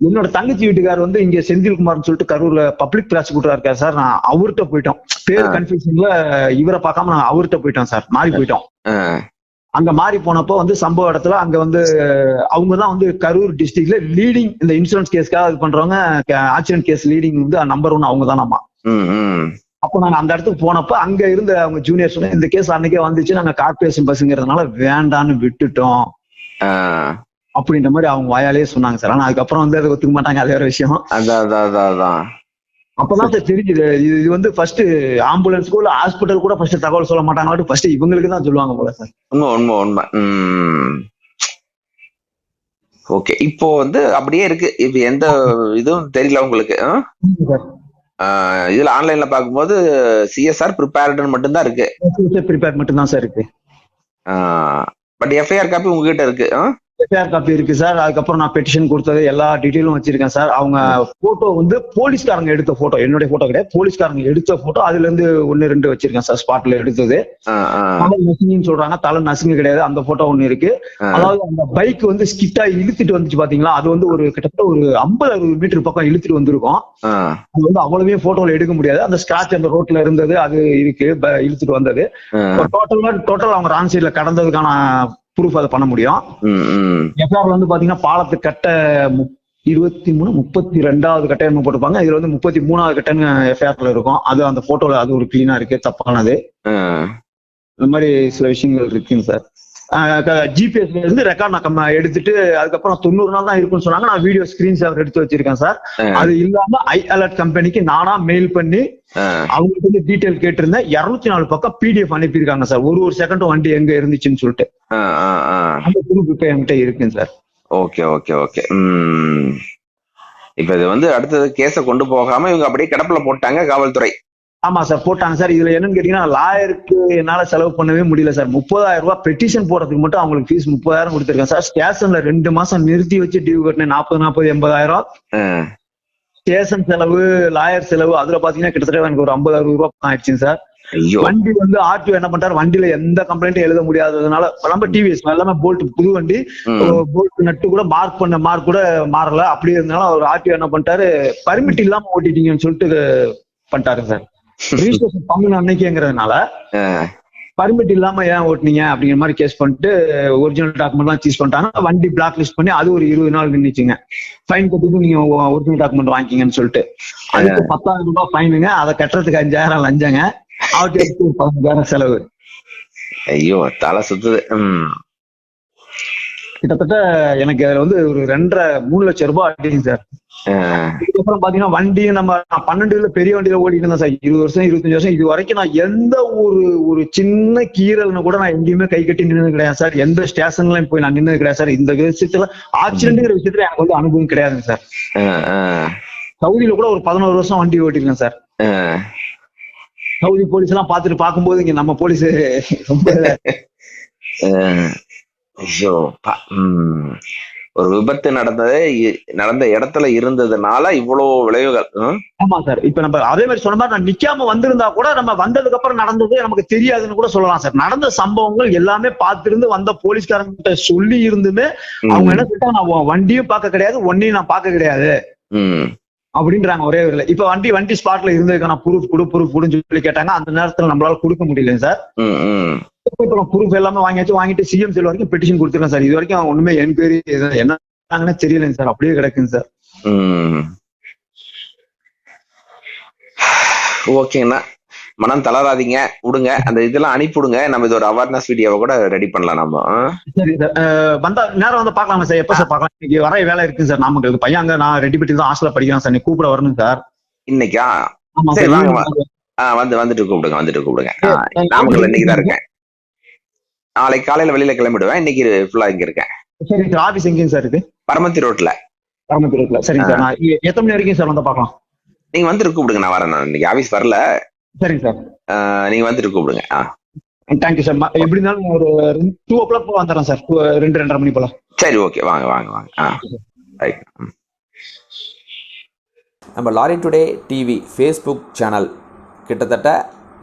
Speaker 2: என்னோட தங்கச்சி வீட்டுக்கார் வந்து இங்க செந்தில்குமார்னு சொல்லிட்டு கரூர்ல பப்ளிக் ப்ராசிக்யூட்டரா இருக்காரு சார். நான் அவர்கிட்ட போயிட்டோம். பேர். கன்ஃபியூஷன்ல இவரை பார்க்காம நான் அவர்கிட்ட போயிட்டோம் சார். மாறி போயிட்டோம். அங்க மாறி போனப்போ வந்து சம்பவ இடத்துல அங்க வந்து அவங்க தான் வந்து கரூர் டிஸ்ட்ரிக்ட்ல லீடிங் இந்த இன்சூரன்ஸ் கேஸ்க்காக இது பண்றவங்க ஆக்சிடென்ட் கேஸ் லீடிங் வந்து நம்பர் ஒன் அவங்க தான் நம்ம அப்போ நாங்க அந்த இடத்துக்கு போனப்ப அங்க இருந்த அவங்க ஜூனியர் சொன்ன இந்த கேஸ் அன்னைக்கே வந்துச்சு. நாங்க கார்பரேஷன் பஸ்ங்கிறதுனால வேண்டான்னு விட்டுட்டோம். அப்படின்ற மாதிரி அவங்க வாயாலே சொன்னாங்க சார். ஆனா அதுக்கப்புறம் வந்து அதை ஒத்துக்க மாட்டாங்க. அது வேற விஷயம்.
Speaker 1: அதான் அதான் அதான்
Speaker 2: அப்பதான் சார் தெரிஞ்சுது. இது இது வந்து ஃபர்ஸ்ட் ஆம்புலன்ஸ்க்கு இல்ல ஹாஸ்பிட்டல் கூட ஃபர்ஸ்ட் தகவல் சொல்ல மாட்டாங்க ஃபர்ஸ்ட் இவங்களுக்கு தான் சொல்லுவாங்க போல சார்.
Speaker 1: உண்மை உண்மை உண்மை. ஓகே. இப்போ வந்து அப்படியே இருக்கு. இப்ப எந்த இதுவும் தெரியல உங்களுக்கு. இதுல ஆன்லைன்ல பார்க்கும்போது சிஎஸ்ஆர் ப்ரிப்பேர்டுன்னு மட்டும்தான் இருக்கு.
Speaker 2: ப்ரிப்பேர் மட்டும் தான் சார் இருக்கு.
Speaker 1: பட் எஃப்ஐஆர் காப்பி உங்ககிட்ட இருக்கு?
Speaker 2: எஃப்ஐஆர் காப்பி இருக்கு சார் அதுக்கப்புறம் நான் பெட்டிஷன் கொடுத்தது எல்லா டீட்டெயிலும் வச்சிருக்கேன் சார் அவங்க போட்டோ வந்து போலீஸ்காரங்க எடுத்த போட்டோ என்னுடைய போட்டோ கிடையாது. போலீஸ்காரங்க எடுத்த போட்டோ அதுல இருந்து ஒன்னு ரெண்டு வச்சிருக்கேன் சார் ஸ்பாட்ல எடுத்தது. தலை நசுங்கின்னு சொல்றாங்க. தலை நசுங்கு கிடையாது. அந்த போட்டோ ஒண்ணு இருக்கு. அதாவது அந்த பைக் வந்து ஸ்கிட்டா இழுத்துட்டு வந்துச்சு பாத்தீங்களா? அது வந்து ஒரு கிட்டத்தட்ட ஒரு ஐம்பது அறுபது மீட்டர் பக்கம் இழுத்துட்டு வந்திருக்கும். அது வந்து அவ்வளவே போட்டோல எடுக்க முடியாது. அந்த ஸ்கிராச் அந்த ரோட்ல இருந்தது அது இருக்கு இழுத்துட்டு வந்தது. டோட்டலா டோட்டல் அவங்க ராங் சைட்ல கடந்ததுக்கான ப்ரூஃப் அதை பண்ண முடியும்.
Speaker 1: ம், ம்.
Speaker 2: எஃப்ஆர் வந்து பாத்தீங்கன்னா பாலத்து கட்ட இருபத்தி மூணு முப்பத்தி ரெண்டாவது கட்ட என்ன போட்டிருப்பாங்க. இதுல வந்து முப்பத்தி மூணாவது கட்டன்னு எஃப்ஐஆர்ல இருக்கும். அது அந்த போட்டோல அது ஒரு கிளீனா இருக்கு. தப்பானது. இந்த மாதிரி சில விஷயங்கள் இருக்குங்க சார். ஜிபிஎஸ்ல இருந்து ரெக்கார்ட் நான் எடுத்துட்டு அதுக்கப்புறம் தொண்ணூறு நாள் தான் இருக்குன்னு சொன்னாங்க. நான் வீடியோ ஸ்கிரீன் சேவர் எடுத்து வச்சிருக்கேன் சார். அது இல்லாம ஐ அலர்ட் கம்பெனிக்கு நானா மெயில் பண்ணி. அவங்களுக்கு வந்து டீடைல் கேட்டிருந்தேன். இருநூத்தி நாலு பக்கம் பிடிஎஃப் அனுப்பியிருக்காங்க சார். ஒரு ஒரு செகண்டும் வண்டி எங்க இருந்துச்சுன்னு சொல்லிட்டு. அந்த ப்ரூஃப் இப்ப என்கிட்ட இருக்குங்க சார்.
Speaker 1: Okay okay okay. இப்ப இது வந்து அடுத்தது கேஸ கொண்டு போகாம இவங்க அப்படியே கிடப்புல போட்டாங்க காவல்துறை.
Speaker 2: ஆமா சார் போட்டாங்க சார். இதுல என்னன்னு கேட்டீங்கன்னா லாயருக்கு என்னால செலவு பண்ணவே முடியல சார். முப்பதாயிரம் ரூபாய் பெட்டிஷன் போடுறதுக்கு மட்டும் அவங்களுக்கு ஃபீஸ் முப்பதாயிரம் கொடுத்துருக்கேன் சார். ஸ்டேஷன்ல ரெண்டு மாசம் நிறுத்தி வச்சு டியூ கட்டினேன் நாற்பது நாற்பது எண்பதாயிரம். ஸ்டேஷன் செலவு லாயர் செலவு அதுல பாத்தீங்கன்னா கிட்டத்தட்ட எனக்கு ஒரு ஐம்பது அறுபது ரூபாய் ஆயிடுச்சுங்க சார். வண்டி வந்து ஆர்டிஓ என்ன பண்றாரு? வண்டியில எந்த கம்ப்ளைண்ட்டும் எழுத முடியாததுனால நம்ம டிவிஎஸ் எல்லாமே போல்ட் புது வண்டி. போல்ட் நட்டு கூட மார்க் பண்ண மார்க் கூட மாறல. அப்படியே இருந்தாலும் அவர் ஆர்டிஓ என்ன பண்ணிட்டாரு? பர்மிட் இல்லாம ஓட்டிட்டீங்கன்னு சொல்லிட்டு பண்ணிட்டாரு சார். ரிஜிஸ்ட்ரேஷன் பண்ணணும் அன்னைக்குங்கிறதுனால. பர்மிட் இல்லாம ஏன் ஓட்டுனீங்க அப்படிங்கிற மாதிரி கேஸ் பண்ணிட்டு ஒரிஜினல் டாக்குமெண்ட் எல்லாம் சீஸ் பண்ணிட்டாங்க. வண்டி பிளாக் லிஸ்ட் பண்ணி அது ஒரு இருபது நாள் நின்னுச்சுங்க. ஃபைன் கட்டிட்டு நீங்க ஒரிஜினல் டாக்குமெண்ட் வாங்கிக்கிங்கன்னு சொல்லிட்டு. அதுக்கு பத்தாயிரம் ரூபாய் ஃபைனுங்க அதை கட்டுறதுக்கு அஞ்சாயிரம் லஞ்சங்க. அவருக்கு பதினஞ்சாயிரம் செலவு.
Speaker 1: ஐயோ தலை சுத்துது.
Speaker 2: கிட்டத்தட்ட எனக்கு அதுல வந்து ஒரு ரெண்டரை மூணு லட்சம் ரூபாய் ஆட்டிங்க சார். அதுக்கப்புறம் பாத்தீங்கன்னா வண்டியும் நம்ம பன்னெண்டுல பெரிய வண்டியில ஓடிட்டு இருந்தேன் சார். இருபது வருஷம் இருபத்தஞ்சு வருஷம். இது வரைக்கும் நான் எந்த ஒரு ஒரு சின்ன கீரல்னு கூட நான் எங்கேயுமே கை கட்டி நின்னது கிடையாது சார். எந்த ஸ்டேஷன்லயும் போய் நான் நின்னது கிடையாது சார். இந்த விஷயத்துல ஆக்சிடென்ட்ங்கிற விஷயத்துல எனக்கு வந்து அனுபவம் கிடையாதுங்க சார். சவுதியில கூட ஒரு பதினோரு வருஷம் வண்டி ஓட்டிருக்கேன் சார். சவுதி போலீஸ் எல்லாம் பாத்துட்டு பார்க்கும்போது இங்க நம்ம போலீஸ் ரொம்ப.
Speaker 1: ஒரு விபத்து நடந்தது நடந்த இடத்துல இருந்ததுனால இவ்வளவு விளைவுகள்?
Speaker 2: ஆமா சார். இப்ப நம்ம அதே மாதிரி சொன்ன மாதிரி நான் நிக்காம வந்திருந்தா கூட நம்ம வந்ததுக்கு அப்புறம் நடந்தது நமக்கு தெரியாதுன்னு கூட சொல்லலாம் சார். நடந்த சம்பவங்கள் எல்லாமே பார்த்திருந்து வந்த போலீஸ்காரங்கிட்ட சொல்லி இருந்துமே அவங்க என்ன சொல்லிட்டாங்க? நான் வண்டியும் பார்க்க கிடையாது ஒன்னையும் நான் பார்க்க கிடையாது. அப்படின்றாங்க ஒரே ஒரு இப்ப வண்டி வண்டி ஸ்பாட்ல இருந்ததுக்கான ப்ரூஃப் கொடு ப்ரூஃப் கொடுன்னு சொல்லி கேட்டாங்க. அந்த நேரத்துல நம்மளால கொடுக்க முடியல சார். இப்போ ப்ரூஃப் எல்லாமே வாங்கியாச்சு. வாங்கிட்டு சிஎம் செல் வரைக்கும் பெட்டிஷன் கொடுத்துருக்கேன் சார். இது வரைக்கும் ஒண்ணுமே என்கொயரி என்ன தெரியலைங்க சார். அப்படியே கிடக்குங்க சார்.
Speaker 1: ம். ஓகேங்கண்ணா மனம் தளராதீங்க. விடுங்க. அந்த இதெல்லாம் அனுப்பிவிடுங்க. நம்ம இது ஒரு அவேர்னஸ் வீடியோவை கூட ரெடி பண்ணலாம் நம்ம?
Speaker 2: சரி வந்தா நேரம் வந்து பார்க்கலாமா சார்? எப்ப சார் பார்க்கலாம்? இன்னைக்கு வர வேலை இருக்கு சார். நாமக்கலுக்கு பையன் அங்க நான் ரெடி பண்ணி தான் ஹாஸ்டல்ல படிக்கிறேன் சார். நீ கூப்பிட வரணும் சார்.
Speaker 1: இன்னைக்கா? சரி, வாங்க, வந்து வந்துட்டு கூப்பிடுங்க வந்துட்டு கூப்பிடுங்க. நாமக்கல் இன்னைக்கு தான் இருக்கேன். நாளைக்கு காலையில வெளியில கிளம்பிடுவேன். இன்னைக்கு ஃபுல்லா இங்க இருக்கேன்.
Speaker 2: சரி சார் ஆபீஸ் எங்கேயும் சார் இருக்கு
Speaker 1: பரமத்தி ரோட்ல
Speaker 2: பரமத்திரத்துல சரிங்க சார் நான் எத்தனை மணி வரைக்கும் சார் வந்து பார்க்கலாம்?
Speaker 1: நீங்க வந்துட்டு கூப்பிடுங்க. நான் வரேன் நான் இன்னைக்கு. ஆபீஸ் வரல.
Speaker 2: சரிங்க சார்
Speaker 1: நீங்க வந்துட்டு கூப்பிடுங்க. ஆ.
Speaker 2: தேங்க்யூ சார் எப்படி இருந்தாலும் ஒரு டூ ஓ கிளாக் வந்துடுறேன் சார் ரெண்டு ரெண்டரை மணி போல.
Speaker 1: சரி ஓகே வாங்க வாங்க வாங்க. ஆ. ரைட் ம்.
Speaker 3: நம்ம Lorry Today TV Facebook channel கிட்டத்தட்ட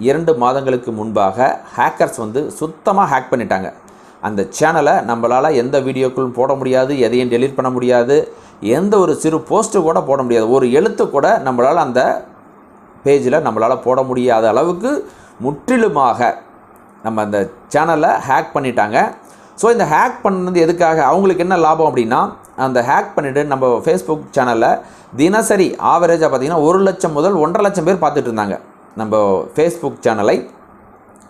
Speaker 3: இரண்டு மாதங்களுக்கு முன்பாக ஹேக்கர்ஸ் வந்து சுத்தமாக ஹேக் பண்ணிட்டாங்க. அந்த சேனலை நம்மளால் எந்த வீடியோக்களும் போட முடியாது எதையும் டெலீட் பண்ண முடியாது எந்த ஒரு சிறு போஸ்ட்டு கூட போட முடியாது. ஒரு எழுத்து கூட நம்மளால் அந்த பேஜில் நம்மளால் போட முடியாத அளவுக்கு முற்றிலுமாக நம்ம அந்த சேனலை ஹேக் பண்ணிட்டாங்க. ஸோ இந்த ஹேக் பண்ணது எதுக்காக? அவங்களுக்கு என்ன லாபம் அப்படின்னா அந்த ஹேக் பண்ணிவிட்டு நம்ம ஃபேஸ்புக் சேனலில் தினசரி ஆவரேஜாக பார்த்தீங்கன்னா ஒரு லட்சம் முதல் ஒன்றரை லட்சம் பேர் பார்த்துட்டு இருந்தாங்க. நம்ம ஃபேஸ்புக் சேனலை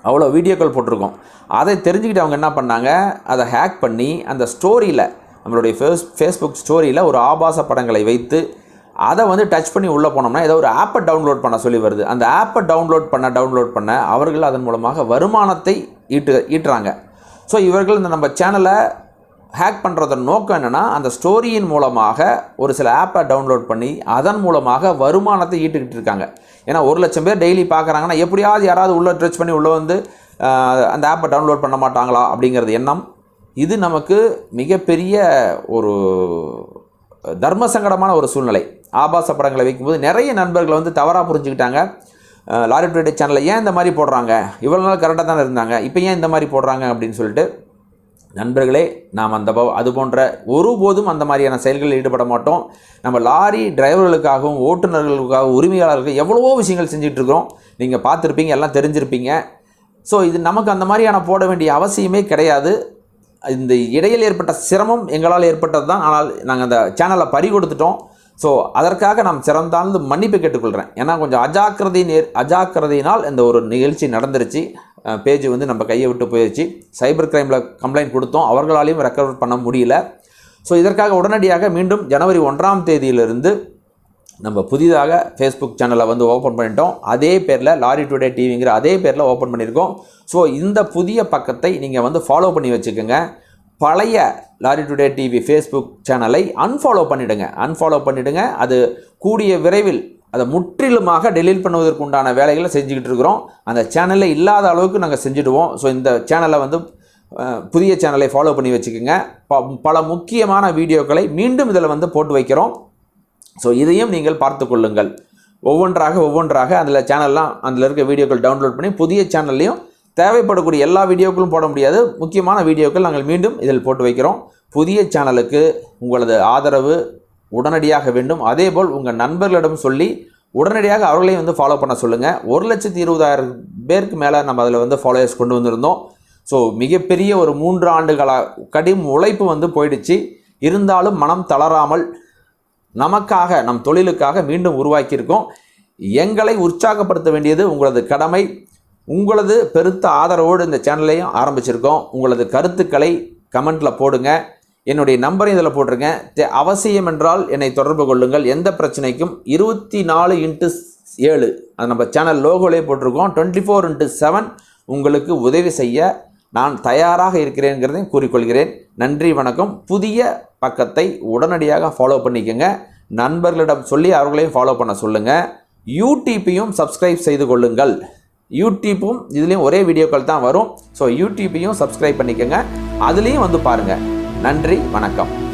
Speaker 3: அவ்வளோ வீடியோக்கள் போட்டிருக்கோம். அதை தெரிஞ்சுக்கிட்டு அவங்க என்ன பண்ணாங்க? அதை ஹேக் பண்ணி அந்த ஸ்டோரியில் நம்மளுடைய ஃபேஸ் ஃபேஸ்புக் ஸ்டோரியில் ஒரு ஆபாச படங்களை வைத்து அதை வந்து டச் பண்ணி உள்ளே போனோம்னா ஏதோ ஒரு ஆப்பை டவுன்லோட் பண்ண சொல்லி வருது. அந்த ஆப்பை டவுன்லோட் பண்ண டவுன்லோட் பண்ண அவர்கள் அதன் மூலமாக வருமானத்தை ஈட்டு ஈட்டுறாங்க. ஸோ இவர்கள் இந்த நம்ம சேனலை ஹேக் பண்ணுறதன் நோக்கம் என்னென்னா அந்த ஸ்டோரியின் மூலமாக ஒரு சில ஆப்பை டவுன்லோட் பண்ணி அதன் மூலமாக வருமானத்தை ஈட்டுக்கிட்டு இருக்காங்க. ஏன்னா ஒரு லட்சம் பேர் டெய்லி பார்க்குறாங்கன்னா எப்படியாவது யாராவது உள்ளே ட்ரெச் பண்ணி உள்ளே வந்து அந்த ஆப்பை டவுன்லோட் பண்ண மாட்டாங்களா அப்படிங்கிறது எண்ணம். இது நமக்கு மிகப்பெரிய ஒரு தர்ம சங்கடமான ஒரு சூழ்நிலை. ஆபாச படங்களை வைக்கும்போது நிறைய நண்பர்கள் வந்து தவறாக புரிஞ்சுக்கிட்டாங்க. லாரி டுடே சேனலில் ஏன் இந்த மாதிரி போடுறாங்க? இவ்வளோ நாள் கரெக்டாக தானே இருந்தாங்க. இப்போ ஏன் இந்த மாதிரி போடுறாங்க அப்படின்னு சொல்லிட்டு நண்பர்களே நாம் அந்த ப- அது போன்ற ஒருபோதும் அந்த மாதிரியான செயல்களில் ஈடுபட மாட்டோம். நம்ம லாரி டிரைவர்களுக்காகவும் ஓட்டுநர்களுக்காகவும் உரிமையாளர்களுக்கு எவ்வளவோ விஷயங்கள் செஞ்சிட்ருக்கிறோம் நீங்கள் பார்த்துருப்பீங்க எல்லாம் தெரிஞ்சிருப்பீங்க. ஸோ இது நமக்கு அந்த மாதிரியான போட வேண்டிய அவசியமே கிடையாது. இந்த இடையில் ஏற்பட்ட சிரமம் எங்களால் ஏற்பட்டது தான். ஆனால் நாங்கள் அந்த சேனலை பறி கொடுத்துட்டோம். ஸோ அதற்காக நாம் சிறந்தாழ்ந்து மன்னிப்பு கேட்டுக்கொள்கிறேன் ஏன்னா கொஞ்சம் அஜாக்கிரதை நேர் அஜாக்கிரதையினால் இந்த ஒரு நிகழ்ச்சி நடந்துருச்சு. பேஜ் வந்து நம்ம கையை விட்டு போயிடுச்சு சைபர் கிரைமில் கம்ப்ளைண்ட் கொடுத்தோம். அவர்களாலையும் ரெக்கவர் பண்ண முடியல. ஸோ இதற்காக உடனடியாக மீண்டும் ஜனவரி ஒன்றாம் தேதியிலிருந்து நம்ம புதிதாக ஃபேஸ்புக் சேனலை வந்து ஓப்பன் பண்ணிட்டோம். அதே பேரில் லாரி டுடே டிவிங்கிற அதே பேரில் ஓப்பன் பண்ணியிருக்கோம். ஸோ இந்த புதிய பக்கத்தை நீங்கள் வந்து ஃபாலோ பண்ணி வச்சுக்கோங்க. பழைய லாரி டுடே டிவி ஃபேஸ்புக் சேனலை அன்ஃபாலோ பண்ணிவிடுங்க அன்ஃபாலோ பண்ணிவிடுங்க அது கூடிய விரைவில் அதை முற்றிலுமாக டெலீட் பண்ணுவதற்கு உண்டான வேலைகளை செஞ்சுக்கிட்டு இருக்கிறோம். அந்த சேனலில் இல்லாத அளவுக்கு நாங்கள் செஞ்சுடுவோம். ஸோ இந்த சேனலை வந்து புதிய சேனலை ஃபாலோ பண்ணி வச்சுக்கோங்க. ப பல முக்கியமான வீடியோக்களை மீண்டும் இதில் வந்து போட்டு வைக்கிறோம். ஸோ இதையும் நீங்கள் பார்த்து கொள்ளுங்கள். ஒவ்வொன்றாக ஒவ்வொன்றாக அதில் சேனல்லாம் அதில் இருக்க வீடியோக்கள் டவுன்லோட் பண்ணி புதிய சேனல்லையும் தேவைப்படக்கூடிய எல்லா வீடியோக்களும் போட முடியாது. முக்கியமான வீடியோக்கள் நாங்கள் மீண்டும் இதில் போட்டு வைக்கிறோம். புதிய சேனலுக்கு உங்களது ஆதரவு உடனடியாக வேண்டும். அதேபோல் உங்கள் நண்பர்களிடம் சொல்லி உடனடியாக அவர்களையும் வந்து ஃபாலோ பண்ண சொல்லுங்கள் ஒரு லட்சத்தி இருபதாயிரம் பேருக்கு மேலே நம்ம அதில் வந்து ஃபாலோயர்ஸ் கொண்டு வந்திருந்தோம். ஸோ மிகப்பெரிய ஒரு மூன்று ஆண்டுகளாக கடும் உழைப்பு வந்து போயிடுச்சு. இருந்தாலும் மனம் தளராமல் நமக்காக நம் தொழிலுக்காக மீண்டும் உருவாக்கியிருக்கோம். எங்களை உற்சாகப்படுத்த வேண்டியது உங்களது கடமை. உங்களது பெருத்த ஆதரவோடு இந்த சேனலையும் ஆரம்பிச்சிருக்கோம். உங்களது கருத்துக்களை கமெண்ட்டில் போடுங்க. என்னுடைய நம்பரையும் இதில் போட்டிருக்கேன். அவசியம் என்றால் என்னை தொடர்பு கொள்ளுங்கள். எந்த பிரச்சனைக்கும் இருபத்தி நாலு இன்ட்டு ஏழு. அது நம்ம சேனல் லோகோலே போட்டிருக்கோம். டுவெண்ட்டி ஃபோர் இன்ட்டு செவன் உங்களுக்கு உதவி செய்ய நான் தயாராக இருக்கிறேங்கிறதையும் கூறிக்கொள்கிறேன். நன்றி வணக்கம். புதிய பக்கத்தை உடனடியாக ஃபாலோ பண்ணிக்கோங்க. நண்பர்களிடம் சொல்லி அவர்களையும் ஃபாலோ பண்ண சொல்லுங்கள் யூடியூப்பையும் சப்ஸ்கிரைப் செய்து கொள்ளுங்கள். யூடியூப்பும் இதுலேயும் ஒரே வீடியோக்கள் தான் வரும். ஸோ யூடியூப்பையும் சப்ஸ்கிரைப் பண்ணிக்கோங்க. அதுலேயும் வந்து பாருங்கள் நன்றி வணக்கம்.